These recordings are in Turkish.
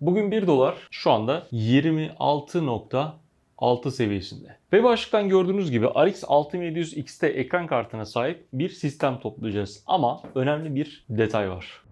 Bugün 1 dolar şu anda 26.6 seviyesinde. Ve başlıktan gördüğünüz gibi RX 6700 XT ekran kartına sahip bir sistem toplayacağız. Ama önemli bir detay var.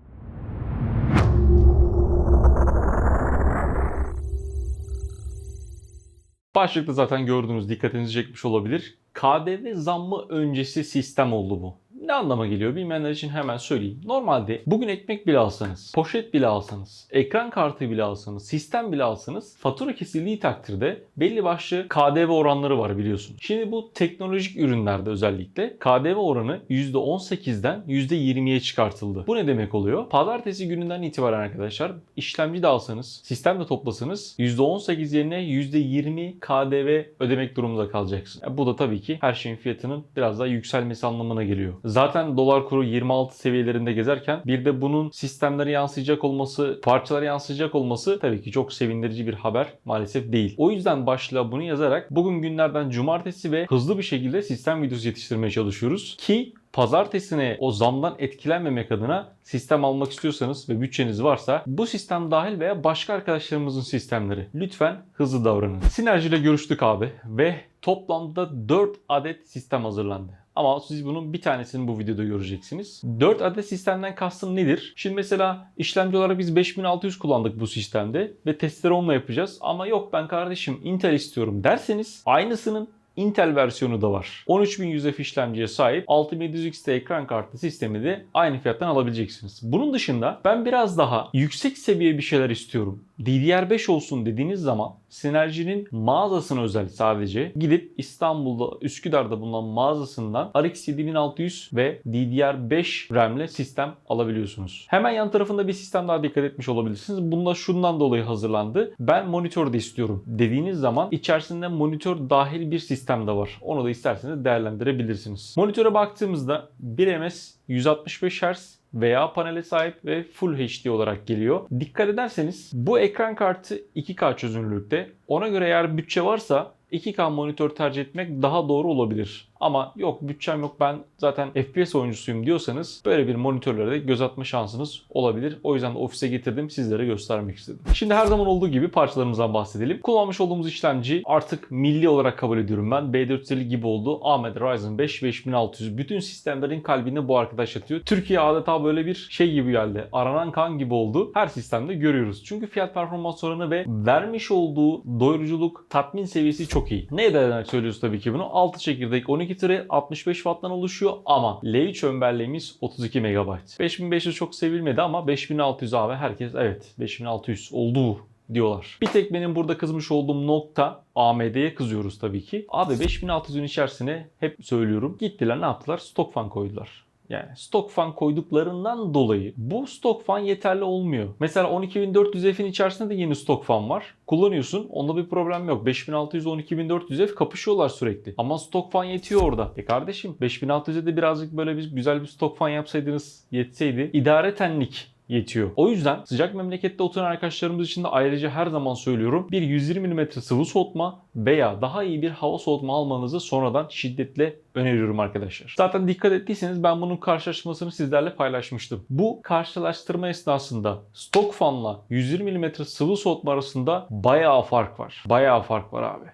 Başlıkta zaten gördüğünüz dikkatinizi çekmiş olabilir. KDV zammı öncesi sistem oldu bu. Ne anlama geliyor bilmeyenler için hemen söyleyeyim. Normalde bugün ekmek bile alsanız, poşet bile alsanız, ekran kartı bile alsanız, sistem bile alsanız fatura kesildiği takdirde belli başlı KDV oranları var biliyorsun. Şimdi bu teknolojik ürünlerde özellikle KDV oranı %18'den %20'ye çıkartıldı. Bu ne demek oluyor? Pazartesi gününden itibaren arkadaşlar işlemci de alsanız, sistem de toplasanız %18 yerine %20 KDV ödemek durumunda kalacaksın. Ya bu da tabii ki her şeyin fiyatının biraz daha yükselmesi anlamına geliyor. Zaten dolar kuru 26 seviyelerinde gezerken bir de bunun sistemlere yansıyacak olması, parçalara yansıyacak olması tabii ki çok sevindirici bir haber maalesef değil. O yüzden başlığa bunu yazarak bugün günlerden cumartesi ve hızlı bir şekilde sistem videosu yetiştirmeye çalışıyoruz ki pazartesine o zamdan etkilenmemek adına sistem almak istiyorsanız ve bütçeniz varsa bu sistem dahil veya başka arkadaşlarımızın sistemleri lütfen hızlı davranın. Sinerji ile görüştük abi ve toplamda 4 adet sistem hazırlandı. Ama siz bunun bir tanesini bu videoda göreceksiniz. 4 adet sistemden kastım nedir? Şimdi mesela işlemci olarak biz 5600 kullandık bu sistemde ve testleri onunla yapacağız. Ama yok ben kardeşim Intel istiyorum derseniz aynısının Intel versiyonu da var. 13100F işlemciye sahip 6700 XT ekran kartlı sistemi de aynı fiyattan alabileceksiniz. Bunun dışında ben biraz daha yüksek seviye bir şeyler istiyorum. DDR5 olsun dediğiniz zaman Sinerji'nin mağazasına özel sadece gidip İstanbul'da Üsküdar'da bulunan mağazasından RX 7600 ve DDR5 RAM'le sistem alabiliyorsunuz. Hemen yan tarafında bir sistem daha dikkat etmiş olabilirsiniz. Bunda şundan dolayı hazırlandı. Ben monitör de istiyorum dediğiniz zaman içerisinde monitör dahil bir sistem de var. Onu da isterseniz değerlendirebilirsiniz. Monitöre baktığımızda 1ms 165 Hz veya panele sahip ve Full HD olarak geliyor. Dikkat ederseniz bu ekran kartı 2K çözünürlükte. Ona göre eğer bütçe varsa 2K monitör tercih etmek daha doğru olabilir. Ama yok bütçem yok ben zaten FPS oyuncusuyum diyorsanız böyle bir monitörlere de göz atma şansınız olabilir. O yüzden de ofise getirdim sizlere göstermek istedim. Şimdi her zaman olduğu gibi parçalarımızdan bahsedelim. Kullanmış olduğumuz işlemci artık milli olarak kabul ediyorum ben. B450 gibi oldu. AMD Ryzen 5 5600. Bütün sistemlerin kalbini bu arkadaş atıyor. Türkiye adeta böyle bir şey gibi geldi. Aranan kan gibi oldu. Her sistemde görüyoruz. Çünkü fiyat performans oranı ve vermiş olduğu doyuruculuk, tatmin seviyesi çok iyi. Neye dayanarak söylüyoruz tabii ki bunu? 6 çekirdek, 12 tire 65 watt'tan oluşuyor ama L3 ömberliğimiz 32 MB. 5500 çok sevilmedi ama 5600 abi herkes evet 5600 oldu diyorlar. Bir tek benim burada kızmış olduğum nokta AMD'ye kızıyoruz tabii ki. Abi 5600'ün içerisine hep söylüyorum. Gittiler ne yaptılar? Stok fan koydular. Yani stok fan koyduklarından dolayı bu stok fan yeterli olmuyor. Mesela 12400F'in içerisinde de yeni stok fan var. Kullanıyorsun. Onda bir problem yok. 5600 12400F kapışıyorlar sürekli. Ama stok fan yetiyor orada. E kardeşim 5600'e de birazcık böyle bir güzel bir stok fan yapsaydınız yetseydi idaretenlik yetiyor. O yüzden sıcak memlekette oturan arkadaşlarımız için de ayrıca her zaman söylüyorum bir 120 mm sıvı soğutma veya daha iyi bir hava soğutma almanızı sonradan şiddetle öneriyorum arkadaşlar. Zaten dikkat ettiyseniz ben bunun karşılaştırmasını sizlerle paylaşmıştım. Bu karşılaştırma esnasında stok fanla 120 mm sıvı soğutma arasında bayağı fark var. Bayağı fark var abi.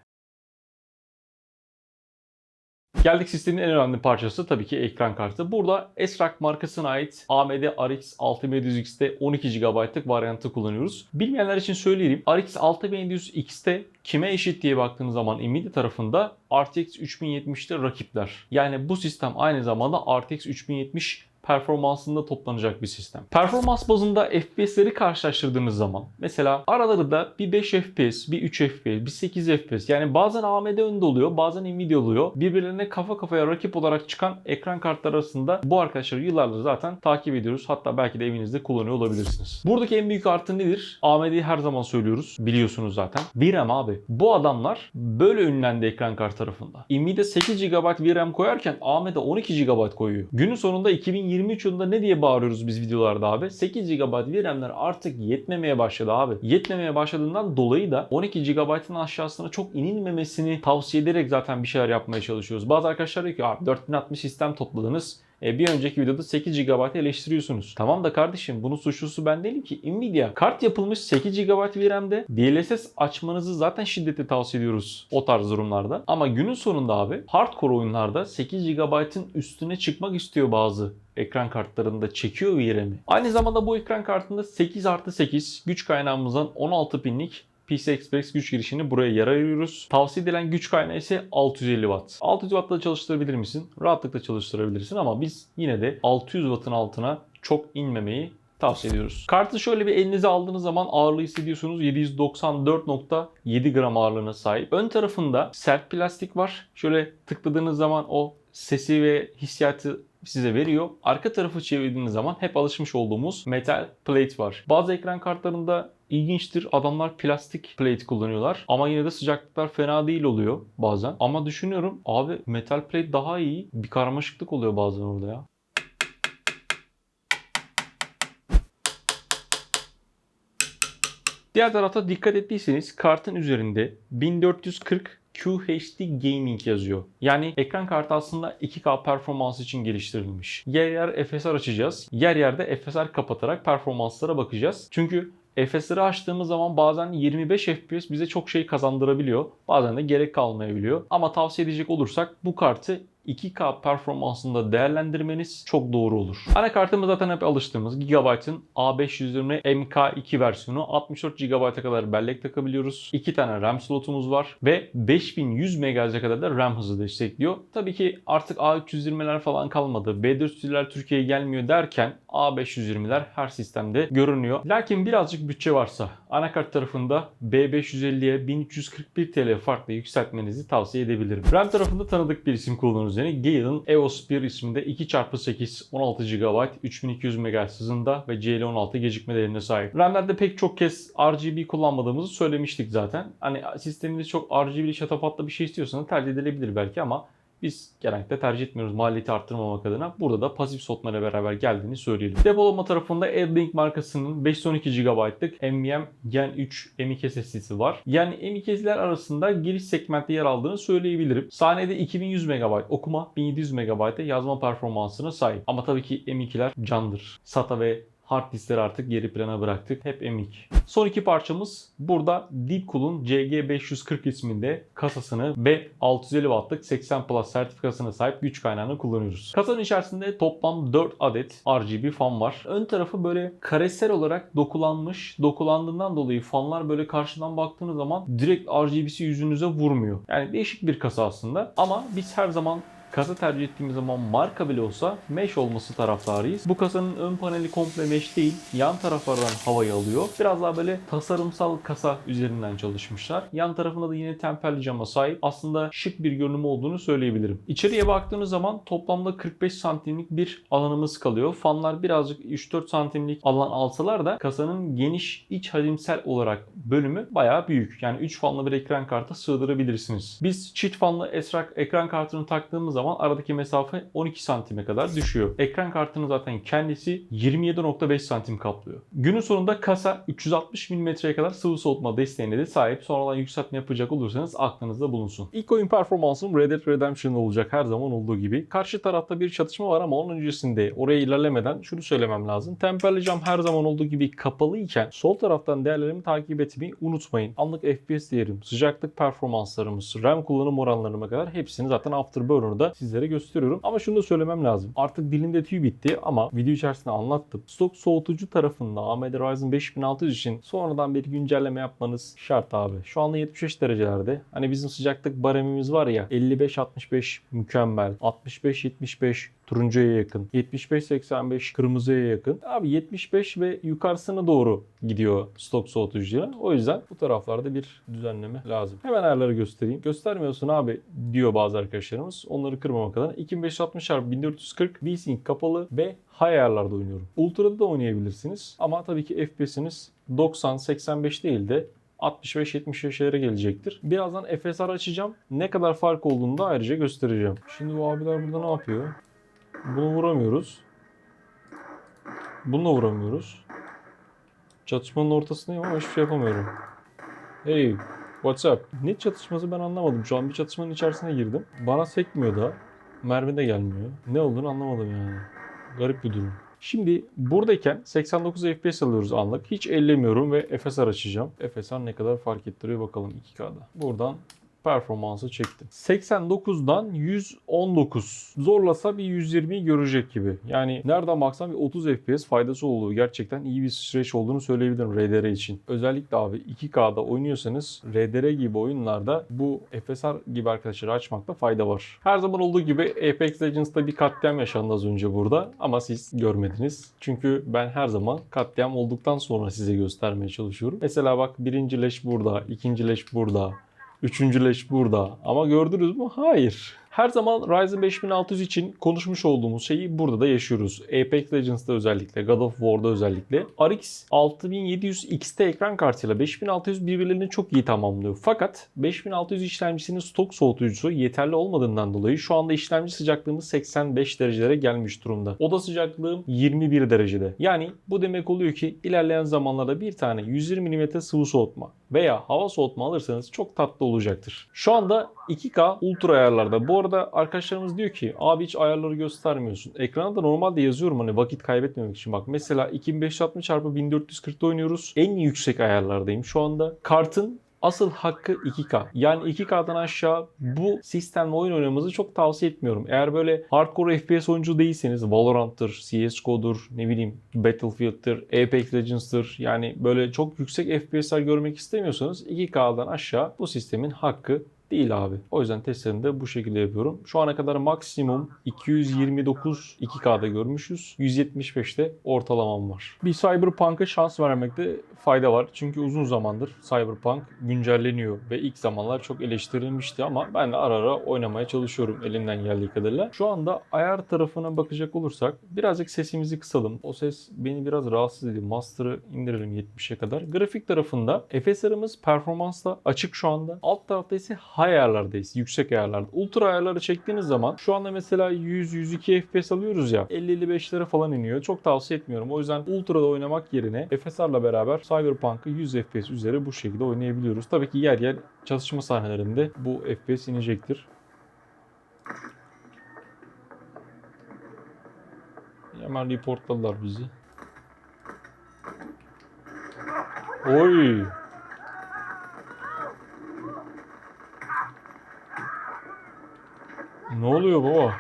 Geldik sistemin en önemli parçası tabii ki ekran kartı. Burada Esrak markasına ait AMD RX 6700 XT 12 GB'lık varyantı kullanıyoruz. Bilmeyenler için söyleyeyim. RX 6700 XT kime eşit diye baktığınız zaman Nvidia tarafında RTX 3070'te rakipler. Yani bu sistem aynı zamanda RTX 3070 performansında toplanacak bir sistem. Performans bazında FPS'leri karşılaştırdığınız zaman mesela aralarında bir 5 FPS, bir 3 FPS, bir 8 FPS yani bazen AMD önde oluyor, bazen Nvidia oluyor. Birbirlerine kafa kafaya rakip olarak çıkan ekran kartları arasında bu arkadaşları yıllardır zaten takip ediyoruz. Hatta belki de evinizde kullanıyor olabilirsiniz. Buradaki en büyük artı nedir? AMD'yi her zaman söylüyoruz. Biliyorsunuz zaten. VRAM abi. Bu adamlar böyle ünlendi ekran kart tarafında. Nvidia 8 GB VRAM koyarken AMD 12 GB koyuyor. Günün sonunda 2020 2023 yılında ne diye bağırıyoruz biz videolarda abi? 8 GB VRAM'ler artık yetmemeye başladı abi. Yetmemeye başladığından dolayı da 12 GB'ın aşağısına çok inilmemesini tavsiye ederek zaten bir şeyler yapmaya çalışıyoruz. Bazı arkadaşlar diyor ki abi 4060 sistem topladınız E, bir önceki videoda 8 GB eleştiriyorsunuz. Tamam da kardeşim bunun suçlusu ben değilim ki. Nvidia kart yapılmış 8 GB VRAM'de DLSS açmanızı zaten şiddetli tavsiye ediyoruz o tarz durumlarda. Ama günün sonunda abi hardcore oyunlarda 8 GB'ın üstüne çıkmak istiyor bazı ekran kartlarında çekiyor VRAM'i. Aynı zamanda bu ekran kartında 8 artı 8 güç kaynağımızdan 16 pinlik PCI Express güç girişini buraya yer. Tavsiye edilen güç kaynağı ise 650 Watt. 600 Watt'la çalıştırabilir misin? Rahatlıkla çalıştırabilirsin ama biz yine de 600 Watt'ın altına çok inmemeyi tavsiye ediyoruz. Kartı şöyle bir elinize aldığınız zaman ağırlığı hissediyorsunuz. 794.7 gram ağırlığına sahip. Ön tarafında sert plastik var. Şöyle tıkladığınız zaman o sesi ve hissiyatı size veriyor. Arka tarafı çevirdiğiniz zaman hep alışmış olduğumuz metal plate var. Bazı ekran kartlarında ilginçtir. Adamlar plastik plate kullanıyorlar. Ama yine de sıcaklıklar fena değil oluyor bazen. Ama düşünüyorum abi metal plate daha iyi. Bir karmaşıklık oluyor bazen orada ya. Diğer tarafta dikkat ettiyseniz kartın üzerinde 1440 QHD Gaming yazıyor. Yani ekran kartı aslında 2K performans için geliştirilmiş. Yer yer FSR açacağız. Yer yerde FSR kapatarak performanslara bakacağız. Çünkü FSR'ı açtığımız zaman bazen 25 FPS bize çok şey kazandırabiliyor. Bazen de gerek kalmayabiliyor. Ama tavsiye edecek olursak bu kartı 2K performansında değerlendirmeniz çok doğru olur. Anakartımız zaten hep alıştığımız Gigabyte'ın A520 MK2 versiyonu 64 GB'a kadar bellek takabiliyoruz. 2 tane RAM slotumuz var ve 5100 MHz'e kadar da RAM hızı destekliyor. Tabii ki artık A320'ler falan kalmadı. B400'ler Türkiye'ye gelmiyor derken A520'ler her sistemde görünüyor. Lakin birazcık bütçe varsa anakart tarafında B550'ye 1341 TL farklı yükseltmenizi tavsiye edebilirim. RAM tarafında tanıdık bir isim kullanıyoruz yani Gale'ın EOS 1 isminde 2x8 16 GB 3200 MHz hızında ve CL16 gecikme değerine sahip. RAM'lerde pek çok kez RGB kullanmadığımızı söylemiştik zaten. Hani sisteminiz çok RGB'li şatafatlı bir şey istiyorsanız tercih edilebilir belki ama biz genellikle tercih etmiyoruz maliyeti arttırmamak adına. Burada da pasif soğutmayla beraber geldiğini söyleyelim. Depolama tarafında AirLink markasının 512 GB'lık NVMe Gen 3 M.2 SSD'si var. Yani M.2'ler arasında giriş segmentte yer aldığını söyleyebilirim. Saniyede 2100 MB okuma, 1700 MB yazma performansına sahip. Ama tabii ki M.2'ler candır. SATA ve hard diskleri artık geri plana bıraktık. Hep M2. Son iki parçamız burada Deepcool'un CG540 isminde kasasını ve 650 wattlık 80 Plus sertifikasına sahip güç kaynağını kullanıyoruz. Kasanın içerisinde toplam 4 adet RGB fan var. Ön tarafı böyle karesel olarak dokulanmış. Dokulandığından dolayı fanlar böyle karşıdan baktığınız zaman direkt RGB'si yüzünüze vurmuyor. Yani değişik bir kasa aslında. Ama biz her zaman Kasa tercih ettiğimiz zaman marka bile olsa mesh olması taraftarıyız. Bu kasanın ön paneli komple mesh değil. Yan taraflardan havayı alıyor. Biraz daha böyle tasarımsal kasa üzerinden çalışmışlar. Yan tarafında da yine temperli cama sahip. Aslında şık bir görünümü olduğunu söyleyebilirim. İçeriye baktığınız zaman toplamda 45 santimlik bir alanımız kalıyor. Fanlar birazcık 3-4 santimlik alan alsalar da kasanın geniş iç hacimsel olarak bölümü bayağı büyük. Yani 3 fanlı bir ekran kartı sığdırabilirsiniz. Biz çift fanlı esrak ekran kartını taktığımız zaman aradaki mesafe 12 santime kadar düşüyor. Ekran kartının zaten kendisi 27.5 santim kaplıyor. Günün sonunda kasa 360 mm'ye kadar sıvı soğutma desteğine de sahip. Sonradan yükseltme yapacak olursanız aklınızda bulunsun. İlk oyun performansım Red Dead Redemption olacak her zaman olduğu gibi. Karşı tarafta bir çatışma var ama onun öncesinde oraya ilerlemeden şunu söylemem lazım. Temperli cam her zaman olduğu gibi kapalıyken sol taraftan değerlerimi takip etmeyi unutmayın. Anlık FPS değerim, sıcaklık performanslarımız, RAM kullanım oranlarıma kadar hepsini zaten Afterburner'da sizlere gösteriyorum. Ama şunu da söylemem lazım. Artık dilimde tüy bitti ama video içerisinde anlattım. Stok soğutucu tarafında AMD Ryzen 5600 için sonradan bir güncelleme yapmanız şart abi. Şu anda 75 derecelerde. Hani bizim sıcaklık baremimiz var ya 55-65 mükemmel. 65-75 turuncuya yakın. 75-85 kırmızıya yakın. Abi 75 ve yukarısına doğru gidiyor stok soğutucuya. O yüzden bu taraflarda bir düzenleme lazım. Hemen ayarları göstereyim. Göstermiyorsun abi diyor bazı arkadaşlarımız. Onları kırmamak adına 2560 x 1440 VSync kapalı ve high ayarlarda oynuyorum. Ultra'da da oynayabilirsiniz. Ama tabii ki FPS'iniz 90-85 değil de 65-75'lere gelecektir. Birazdan FSR açacağım. Ne kadar fark olduğunu da ayrıca göstereceğim. Şimdi bu abiler burada ne yapıyor? Bunu vuramıyoruz. Bununla vuramıyoruz. Çatışmanın ortasındayım ama hiçbir şey yapamıyorum. Hey, what's up? Ne çatışması ben anlamadım. Şu an bir çatışmanın içerisine girdim. Bana sekmiyor da. mermi de gelmiyor. Ne olduğunu anlamadım yani. Garip bir durum. Şimdi buradayken 89 FPS alıyoruz anlık. Hiç ellemiyorum ve FSR açacağım. FSR ne kadar fark ettiriyor bakalım 2K'da. Buradan performansı çektim. 89'dan 119. Zorlasa bir 120'yi görecek gibi. Yani nereden baksan bir 30 FPS faydası olduğu gerçekten iyi bir süreç olduğunu söyleyebilirim RDR için. Özellikle abi 2K'da oynuyorsanız RDR gibi oyunlarda bu FSR gibi arkadaşları açmakta fayda var. Her zaman olduğu gibi Apex Legends'da bir katliam yaşandı az önce burada ama siz görmediniz. Çünkü ben her zaman katliam olduktan sonra size göstermeye çalışıyorum. Mesela bak birinci leş burada, ikinci leş burada, Üçüncü leş burada. Ama gördünüz mü? Hayır. Her zaman Ryzen 5600 için konuşmuş olduğumuz şeyi burada da yaşıyoruz. Apex Legends'da özellikle, God of War'da özellikle. RX 6700 XT ekran kartıyla 5600 birbirlerini çok iyi tamamlıyor. Fakat 5600 işlemcisinin stok soğutucusu yeterli olmadığından dolayı şu anda işlemci sıcaklığımız 85 derecelere gelmiş durumda. Oda sıcaklığım 21 derecede. Yani bu demek oluyor ki ilerleyen zamanlarda bir tane 120 mm sıvı soğutma veya hava soğutma alırsanız çok tatlı olacaktır. Şu anda 2K ultra ayarlarda. Bu arada arkadaşlarımız diyor ki abi hiç ayarları göstermiyorsun. Ekrana da normalde yazıyorum hani vakit kaybetmemek için. Bak mesela 2560 x 1440'da oynuyoruz. En yüksek ayarlardayım şu anda. Kartın Asıl hakkı 2K. Yani 2K'dan aşağı bu sistemle oyun oynamanızı çok tavsiye etmiyorum. Eğer böyle hardcore FPS oyuncu değilseniz Valorant'tır, CSGO'dur, ne bileyim Battlefield'tir, Apex Legends'tır. Yani böyle çok yüksek FPS'ler görmek istemiyorsanız 2K'dan aşağı bu sistemin hakkı değil abi. O yüzden testlerini de bu şekilde yapıyorum. Şu ana kadar maksimum 229 2K'da görmüşüz. 175'te ortalamam var. Bir Cyberpunk'a şans vermekte fayda var. Çünkü uzun zamandır Cyberpunk güncelleniyor ve ilk zamanlar çok eleştirilmişti ama ben de ara ara oynamaya çalışıyorum elimden geldiği kadarıyla. Şu anda ayar tarafına bakacak olursak birazcık sesimizi kısalım. O ses beni biraz rahatsız ediyor. Master'ı indirelim 70'e kadar. Grafik tarafında FSR'ımız performansla açık şu anda. Alt tarafta ise high ayarlardayız. Yüksek ayarlarda. Ultra ayarları çektiğiniz zaman şu anda mesela 100-102 FPS alıyoruz ya 50-55'lere falan iniyor. Çok tavsiye etmiyorum. O yüzden Ultra'da oynamak yerine FSR'la beraber Cyberpunk'ı 100 FPS üzeri bu şekilde oynayabiliyoruz. Tabii ki yer yer çalışma sahnelerinde bu FPS inecektir. Hemen reportladılar bizi. Oy! Ne oluyor baba?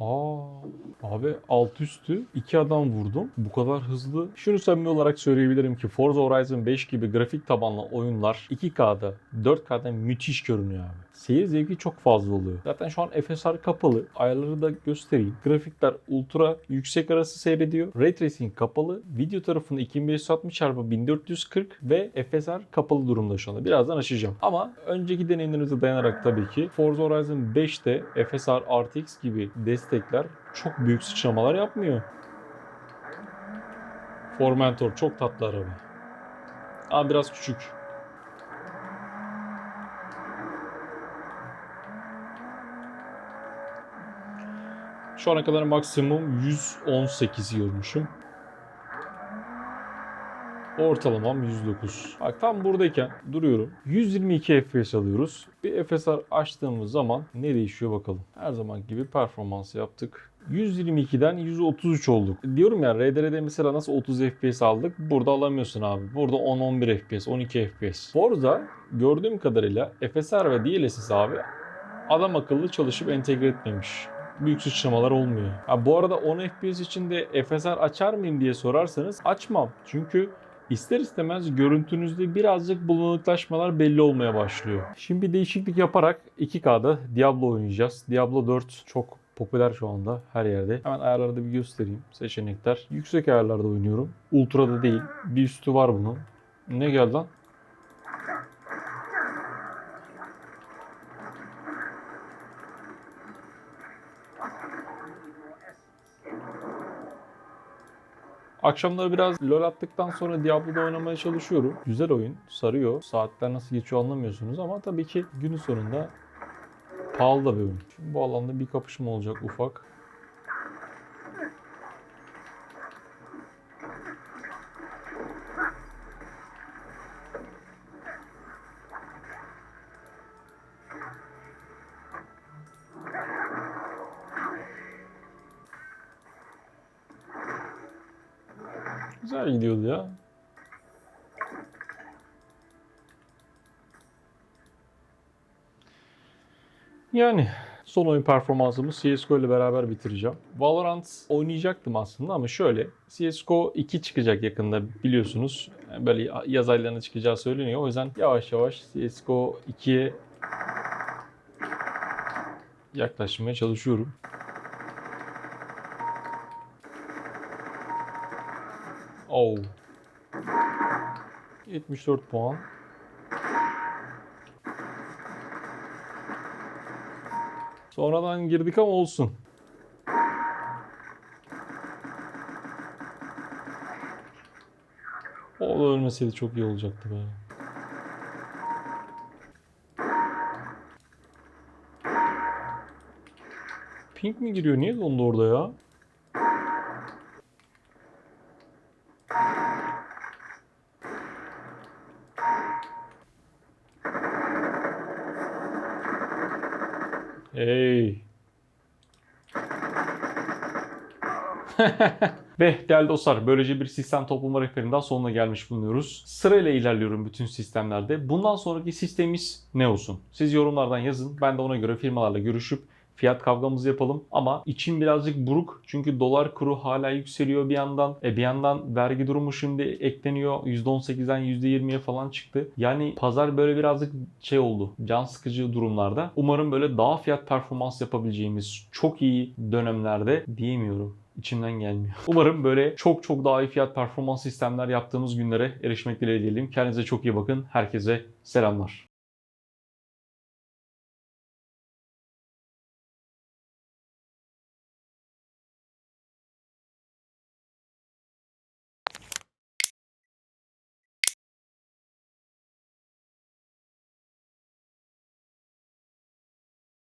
Aa, abi alt üstü iki adam vurdum. Bu kadar hızlı. Şunu samimi olarak söyleyebilirim ki Forza Horizon 5 gibi grafik tabanlı oyunlar 2K'da, 4K'da müthiş görünüyor abi. Seyir zevki çok fazla oluyor. Zaten şu an FSR kapalı. Ayarları da göstereyim. Grafikler ultra yüksek arası seyrediyor. Ray Tracing kapalı. Video tarafında 2560 x 1440 ve FSR kapalı durumda şu anda. Birazdan açacağım. Ama önceki deneyimlerimize dayanarak tabii ki Forza Horizon 5'te FSR RTX gibi destekler çok büyük sıçramalar yapmıyor. Formentor çok tatlı araba. Ama biraz küçük. Şu ana kadar maksimum 118 görmüşüm. Ortalamam 109. Bak tam buradayken duruyorum. 122 FPS alıyoruz. Bir FSR açtığımız zaman ne değişiyor bakalım. Her zaman gibi performans yaptık. 122'den 133 olduk. Diyorum ya RDR'de mesela nasıl 30 FPS aldık? Burada alamıyorsun abi. Burada 10-11 FPS, 12 FPS. Forza gördüğüm kadarıyla FSR ve DLSS abi adam akıllı çalışıp entegre etmemiş büyük sıçramalar olmuyor. Ha, bu arada 10 FPS için de FSR açar mıyım diye sorarsanız açmam. Çünkü ister istemez görüntünüzde birazcık bulanıklaşmalar belli olmaya başlıyor. Şimdi değişiklik yaparak 2K'da Diablo oynayacağız. Diablo 4 çok popüler şu anda her yerde. Hemen ayarları da bir göstereyim. Seçenekler. Yüksek ayarlarda oynuyorum. Ultra'da değil. Bir üstü var bunun. Ne geldi lan? Akşamları biraz LoL attıktan sonra Diablo'da oynamaya çalışıyorum. Güzel oyun, sarıyor. Saatler nasıl geçiyor anlamıyorsunuz ama tabii ki günün sonunda pahalı da bir oyun. Şimdi bu alanda bir kapışma olacak ufak. Güzel gidiyordu ya. Yani son oyun performansımı CSGO ile beraber bitireceğim. Valorant oynayacaktım aslında ama şöyle CSGO 2 çıkacak yakında biliyorsunuz. Böyle yaz aylarına çıkacağı söyleniyor. O yüzden yavaş yavaş CSGO 2'ye yaklaşmaya çalışıyorum. Oh. 74 puan. Sonradan girdik ama olsun. O da ölmeseydi çok iyi olacaktı be. Pink mi giriyor? Niye dondu orada ya? Hey. Ve değerli dostlar böylece bir sistem toplama rehberinden sonuna gelmiş bulunuyoruz. Sırayla ilerliyorum bütün sistemlerde. Bundan sonraki sistemimiz ne olsun? Siz yorumlardan yazın. Ben de ona göre firmalarla görüşüp fiyat kavgamızı yapalım. Ama içim birazcık buruk. Çünkü dolar kuru hala yükseliyor bir yandan. E bir yandan vergi durumu şimdi ekleniyor. %18'den %20'ye falan çıktı. Yani pazar böyle birazcık şey oldu. Can sıkıcı durumlarda. Umarım böyle daha fiyat performans yapabileceğimiz çok iyi dönemlerde diyemiyorum. İçimden gelmiyor. Umarım böyle çok çok daha iyi fiyat performans sistemler yaptığımız günlere erişmek dileğiyle diyelim. Kendinize çok iyi bakın. Herkese selamlar.